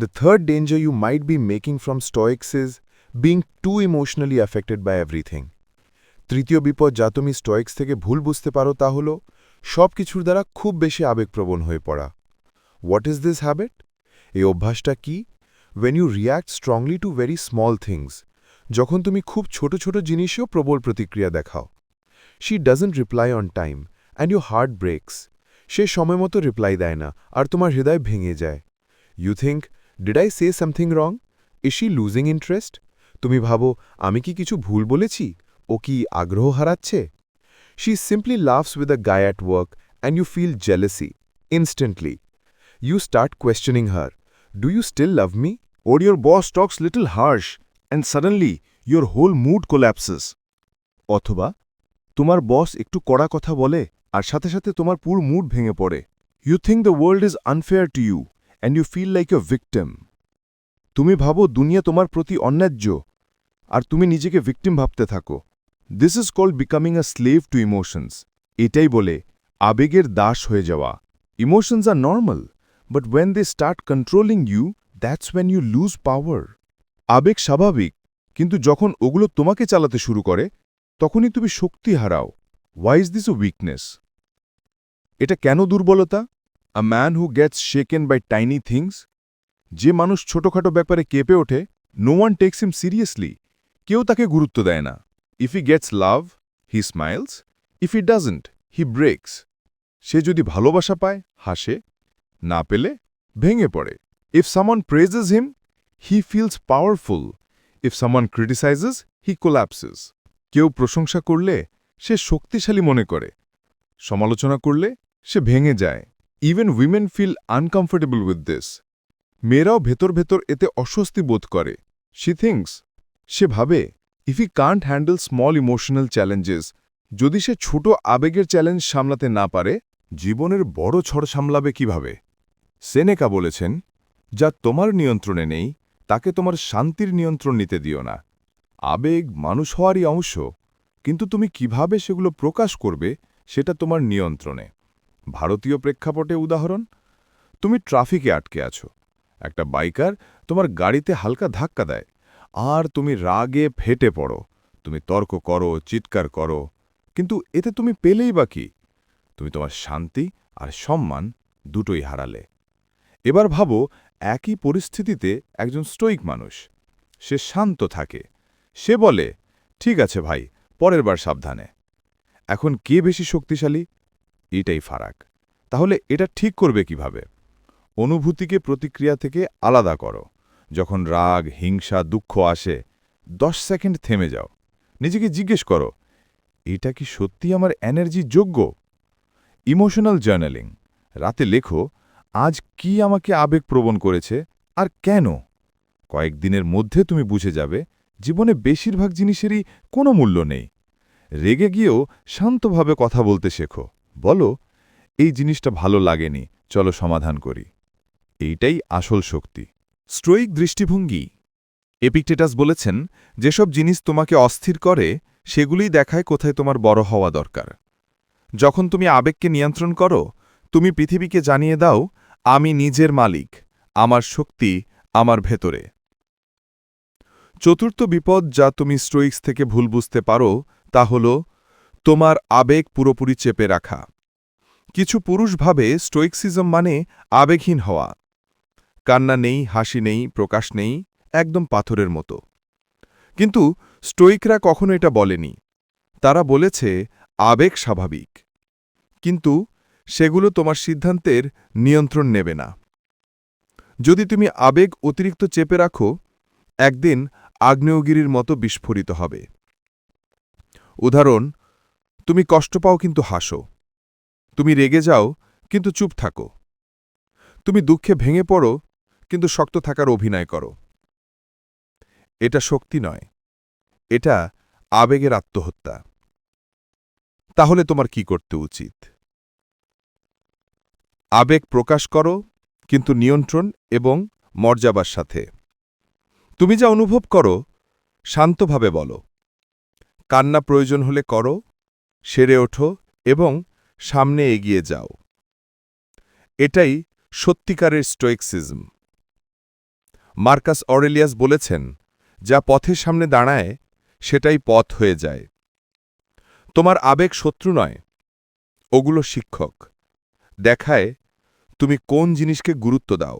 The third danger you might be making from Stoics is being too emotionally affected by everything. তৃতীয় বিপদ যা তুমি স্টয়েক্স থেকে ভুল বুঝতে পারো তা হল সব কিছুর দ্বারা খুব বেশি আবেগপ্রবণ হয়ে পড়া। হোয়াট ইজ দিস হ্যাবিট এই অভ্যাসটা কি? When you react strongly to very small things যখন তুমি খুব ছোট ছোট জিনিসেও প্রবল প্রতিক্রিয়া দেখাও। She doesn't reply on time and you heart breaks সে সময় মতো রিপ্লাই দেয় না আর তোমার হৃদয় ভেঙে যায়। You think did I say something wrong is she losing interest তুমি ভাবো, আমি কি কিছু ভুল বলেছি? ও কি আগ্রহ হারাচ্ছে? She simply loves with a guy at work and you feel jealousy instantly you start questioning her do you still love me Or your boss talks little harsh and suddenly your whole mood collapses. অথবা, তোমার বস একটু কড়া কথা বলে আর সাথে সাথে তোমার পুরো মুড ভেঙে পড়ে। You think the world is unfair to you and you feel like a victim তুমি ভাবো দুনিয়া তোমার প্রতি অন্যায্য, আর তুমি নিজেকে ভিকটিম ভাবতে থাকো। This is called becoming a slave to emotions এটাই বলে, আবেগের দাস হয়ে যাওয়া। Emotions are normal but when they start controlling you that's when you lose power আবেগ স্বাভাবিক, কিন্তু যখন ওগুলো তোমাকে চালাতে শুরু করে, তখনই তুমি শক্তি হারাও। Why is this a weakness এটা কেন দুর্বলতা? A man who gets shaken by tiny things যে মানুষ ছোটখাটো ব্যাপারে কেঁপে ওঠে no one takes him seriously কেউ তাকে গুরুত্ব দেয় না। If he gets love he smiles if he doesn't he breaks সে যদি ভালোবাসা পায়, হাসে। না পেলে, ভেঙে পড়ে। If someone praises him he feels powerful if someone criticizes he কোল্যাপসেস কেউ প্রশংসা করলে, সে শক্তিশালী মনে করে। সমালোচনা করলে, সে ভেঙে যায়। Even women feel uncomfortable with this মেয়েরাও ভেতর ভেতর এতে অস্বস্তি বোধ করে। শি থিংস সে ভাবে if he can't handle small emotional challenges যদি সে ছোট আবেগের চ্যালেঞ্জ সামলাতে না পারে, জীবনের বড় ছড় সামলাবে কীভাবে? সেনেকা বলেছেন, যা তোমার নিয়ন্ত্রণে নেই, তাকে তোমার শান্তির নিয়ন্ত্রণ নিতে দিও না। আবেগ মানুষ হওয়ারই অংশ, কিন্তু তুমি কীভাবে সেগুলো প্রকাশ করবে, সেটা তোমার নিয়ন্ত্রণে। ভারতীয় প্রেক্ষাপটে উদাহরণ? তুমি ট্রাফিকে আটকে আছো। একটা বাইকার তোমার গাড়িতে হালকা ধাক্কা দেয়। আর তুমি রাগে ফেটে পড়ো। তুমি তর্ক করো, চিৎকার করো। কিন্তু এতে তুমি পেলেই বা কি? তুমি তোমার শান্তি আর সম্মান দুটোই হারালে। এবার ভাবো, একই পরিস্থিতিতে একজন স্টোইক মানুষ। সে শান্ত থাকে। সে বলে, ঠিক আছে ভাই, পরের বার সাবধানে। এখন কে বেশি শক্তিশালী? এটাই ফারাক। তাহলে এটা ঠিক করবে কীভাবে? অনুভূতিকে প্রতিক্রিয়া থেকে আলাদা করো। যখন রাগ, হিংসা, দুঃখ আসে, দশ সেকেন্ড থেমে যাও। নিজেকে জিজ্ঞেস করো, এটা কি সত্যি আমার এনার্জি যোগ্য? ইমোশনাল জার্নালিং রাতে লেখো, আজ কি আমাকে আবেগপ্রবণ করেছে আর কেন? কয়েকদিনের মধ্যে তুমি বুঝে যাবে, জীবনে বেশিরভাগ জিনিসেরই কোনো মূল্য নেই। রেগে গিয়েও শান্তভাবে কথা বলতে শেখো। বলো, এই জিনিসটা ভালো লাগেনি, চলো সমাধান করি। এইটাই আসল শক্তি। স্ট্রয়িক দৃষ্টিভঙ্গি। এপিকটেটাস বলেছেন, যেসব জিনিস তোমাকে অস্থির করে, সেগুলিই দেখায় কোথায় তোমার বড় হওয়া দরকার। যখন তুমি আবেগকে নিয়ন্ত্রণ করো, তুমি পৃথিবীকে জানিয়ে দাও, আমি নিজের মালিক, আমার শক্তি, আমার ভেতরে। চতুর্থ বিপদ যা তুমি স্ট্রোইক্স থেকে ভুল বুঝতে পারো, তা হল তোমার আবেগ পুরোপুরি চেপে রাখা। কিছু পুরুষ ভাবে মানে আবেগহীন হওয়া। কান্না নেই, হাসি নেই, প্রকাশ নেই, একদম পাথরের মতো। কিন্তু স্টোইকরা কখনো এটা বলেনি। তারা বলেছে, আবেগ স্বাভাবিক। কিন্তু সেগুলো তোমার সিদ্ধান্তের নিয়ন্ত্রণ নেবে না। যদি তুমি আবেগ অতিরিক্ত চেপে রাখো, একদিন আগ্নেয়গিরির মতো বিস্ফোরিত হবে। উদাহরণ তুমি কষ্ট পাও কিন্তু হাসো। তুমি রেগে যাও, কিন্তু চুপ থাকো। তুমি দুঃখে ভেঙে পড়ো, কিন্তু শক্ত থাকার অভিনয় করো। এটা শক্তি নয়। এটা আবেগের আত্মহত্যা। তাহলে তোমার কি করতে উচিত? আবেগ প্রকাশ করো, কিন্তু নিয়ন্ত্রণ এবং মর্যাবার সাথে। তুমি যা অনুভব করো, শান্তভাবে বলো। কান্না প্রয়োজন হলে করো সেরে ওঠো এবং সামনে এগিয়ে যাও। এটাই সত্যিকারের স্টোইক্সিজম মার্কাস অরেলিয়াস বলেছেন, যা পথের সামনে দাঁড়ায়, সেটাই পথ হয়ে যায়। তোমার আবেগ শত্রু নয়, ওগুলো শিক্ষক। দেখায় তুমি কোন জিনিসকে গুরুত্ব দাও।